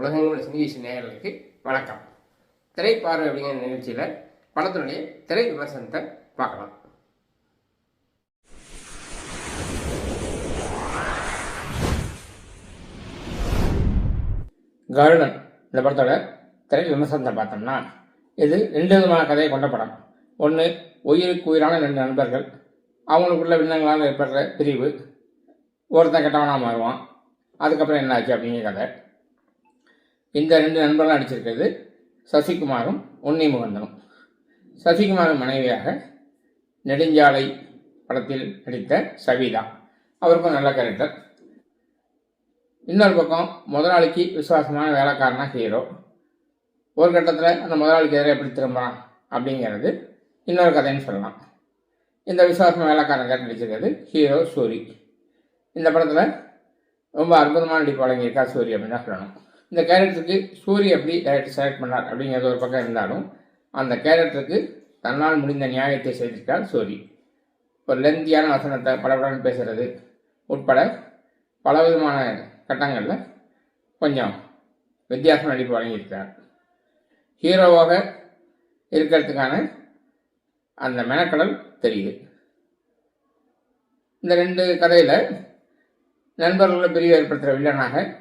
உலகங்களோட சினிகேஷி நேயர்களுக்கு வணக்கம். திரைப்பார்வை அப்படிங்கிற நிகழ்ச்சியில் படத்தினுடைய திரை விமர்சனத்தை பார்க்கலாம். கருடன் இந்த படத்தோட திரை விமர்சனத்தை பார்த்தோம்னா இது ரெண்டு விதமான கதையை கொண்ட படம். ஒன்று உயிருக்கு உயிரான ரெண்டு நண்பர்கள். அவங்களுக்குள்ள விண்ணங்களால் ஏற்படுற பிரிவு. ஒருத்தன் கெட்டவனாக மாறுவான். அதுக்கப்புறம் என்ன ஆச்சு அப்படிங்கிற கதை. இந்த ரெண்டு நண்பர்களும் நடிச்சிருக்கிறது சசிகுமாரும் உன்னி முகந்தனும். சசிகுமாரின் மனைவியாக நெடுஞ்சாலை படத்தில் நடித்த சவிதா. அவருக்கும் நல்ல கேரக்டர் இன்னொரு பக்கம் முதலாளிக்கு விசுவாசமான வேலைக்காரனா ஹீரோ ஒரு கட்டத்தில் அந்த முதலாளிக்கு எதிராக எப்படி திரும்புகிறான் அப்படிங்கிறது இன்னொரு கதைன்னு சொல்லலாம். இந்த விசுவாசமான வேலைக்காரன் கேட்டு நடிச்சிருக்கிறது? ஹீரோ சூரி. இந்த படத்தில் ரொம்ப அற்புதமான நடிப்பு வழங்கியிருக்கா சூரி அப்படின்னு தான் சொல்லணும். இந்த கேரக்டருக்கு சூரி எப்படி டேரக்டர் செலக்ட் பண்ணார் அப்படிங்கிறது ஒரு பக்கம் இருந்தாலும் அந்த கேரக்டருக்கு தன்னால் முடிந்த நியாயத்தை செய்திருக்கார் சூரி. ஒரு லெந்தியான வசனத்தை படபடன்னு பேசுறது உட்பட பல விதமான கட்டங்களில் கொஞ்சம் வித்தியாசம் நடிப்பு வழங்கியிருக்கிறார். ஹீரோவாக இருக்கிறதுக்கான அந்த மெனக்கடல் தெரியுது. இந்த ரெண்டு கதையில் நண்பர்களை பிரிவு ஏற்படுத்துகிற வில்லனாக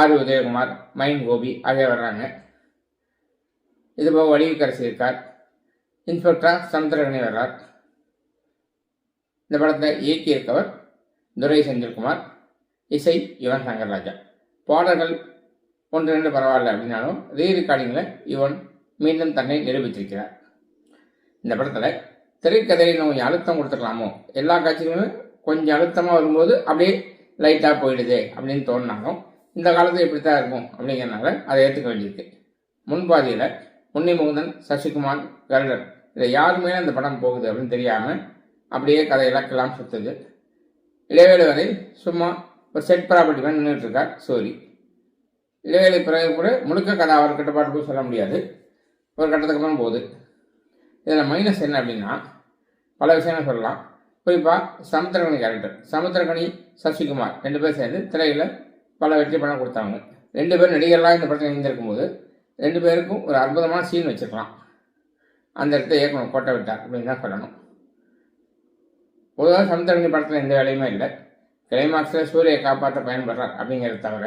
ஆர் உதயகுமார் மைன் கோபி ஆகிய வர்றாங்க. இதுபோக வடிவக்கரசி வடிவுக்கரசி இருக்கார். இன்ஸ்பெக்டரா சமுத்திரகனி வர்றார். இந்த படத்தை இயக்கியிருக்கவர் துரை செந்தில்குமார் இசை யுவன் சங்கர் ராஜா பாடல்கள் ஒன்று ரெண்டு பரவாயில்ல அப்படின்னாலும் ரீ ரெக்கார்டிங்கில் யுவன் மீண்டும் தன்னை நிரூபித்திருக்கிறார். இந்த படத்தில் திரைக்கதையில் கொஞ்சம் அழுத்தம் கொடுத்துக்கலாமோ? எல்லா காட்சிகளுமே கொஞ்சம் அழுத்தமாக வரும்போது அப்படியே லைட்டாக போயிடுது அப்படின்னு தோணினாலும் இந்த காலத்தில் இப்படி தான் இருக்கும் அப்படிங்கிறனால அதை ஏற்றுக்க வேண்டியிருக்கு. முன்பாதியில் உன்னி முகுந்தன் சசிகுமார் கருடர். இதில் யாருமே அந்த படம் போகுது அப்படின்னு தெரியாமல் அப்படியே கதை இலக்கெல்லாம் சுற்றுது இடைவேளை வரை சும்மா ஒரு செட் ப்ராப்பர்ட்டி மாதிரி நின்றுட்டு இருக்கார் சோரி. இடைவேளை பிறகு கூட முழுக்க கதை அவர் கட்டுப்பாட்டு போய் சொல்ல முடியாது. ஒரு கட்டத்துக்கு அப்புறம் போகுது. இதில் மைனஸ் என்ன அப்படின்னா பல விஷயங்கள் சொல்லலாம். குறிப்பாக சமுத்திரகனி கேரக்டர் சமுத்திரகனி சசிகுமார் ரெண்டு பேர் சேர்ந்து திரையில் பல வெற்றி படம் கொடுத்தாங்க. ரெண்டு பேரும் நடிகர்களாக இந்த படத்தில் இணைந்திருக்கும் போது ரெண்டு பேருக்கும் ஒரு அற்புதமான சீன் வச்சுருக்கலாம். அந்த இடத்த இயக்கணும் கோட்டை விட்டார் அப்படின்னு தான் சொல்லணும். பொதுவாக சமுத்திரகனி படத்தில் எந்த வேலையுமே இல்லை. கிளைமாக்ஸில் சூரியை காப்பாற்ற பயன்படுறார் அப்படிங்கிறத தவிர.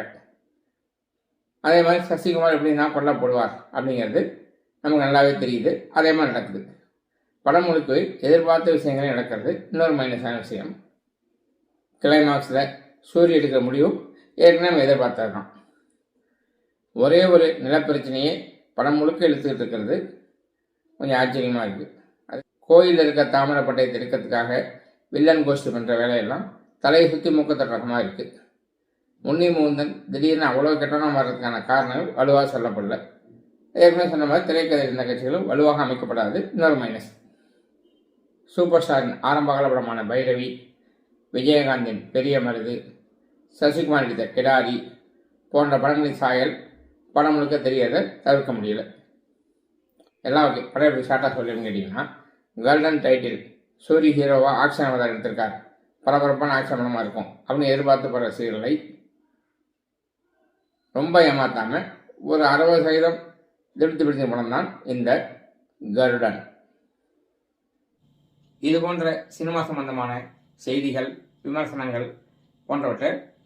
அதே மாதிரி சசிகுமார் எப்படின்னா கொல்ல கொல்லப்படுவார் அப்படிங்கிறது நமக்கு நல்லாவே தெரியுது. அதே மாதிரி நடக்குது. படம் முழுக்க எதிர்பார்த்த விஷயங்களே நடக்கிறது. இன்னொரு மைனஸான விஷயம். கிளைமாக்ஸில் சூரிய எடுக்கிற முடிவும் ஏற்கனவே நம்ம எதிர்பார்த்தது ஒரே ஒரு நிலப்பிரச்சனையே படம் முழுக்க இழுத்துக்கிட்டு இருக்கிறது. கொஞ்சம் ஆச்சரியமாக இருக்குது அது கோயிலில் இருக்க தாமரப்பட்டையை எடுக்கிறதுக்காக வில்லன் கோஷ்டி பண்ணுற வேலையெல்லாம் தலையை சுற்றி மூக்கத்தட்ட இருக்குது முன்னி மூந்தன் திடீர்னு அவ்வளோ கெட்டவனாக வர்றதுக்கான காரணங்கள் வலுவாக சொல்லப்படல. ஏற்கனவே சொன்ன மாதிரி திரைக்கதை இருந்த கட்சிகளும் வலுவாக அமைக்கப்படாது. இன்னொரு மைனஸ் சூப்பர் ஸ்டாரின் ஆரம்பகால படமான பைரவி விஜயகாந்தின் பெரிய மருது சசிகுமார் நடித்த கிடாரி போன்ற படங்களின் சாயல் படம் முழுக்க தெரியாத தவிர்க்க முடியல. எல்லாம் ஓகே படம் எப்படி ஷார்ட்டாக சொல்லுன்னு கேட்டிங்கன்னா கோல்டன் டைட்டில் சூரிய ஹீரோவாக ஆக்ஷன் அவதார் எடுத்திருக்கார். பரபரப்பான ஆக்ஷன் படமாக இருக்கும். அப்படின்னு எதிர்பார்த்து படுற ரசிகர்களை ரொம்ப ஏமாத்தாமல் ஒரு அறுபது சதவீதம் திருப்தி பிடிச்ச படம் தான் இந்த கருடன் இது போன்ற சினிமா சம்பந்தமான செய்திகள் விமர்சனங்கள் போன்றவற்றை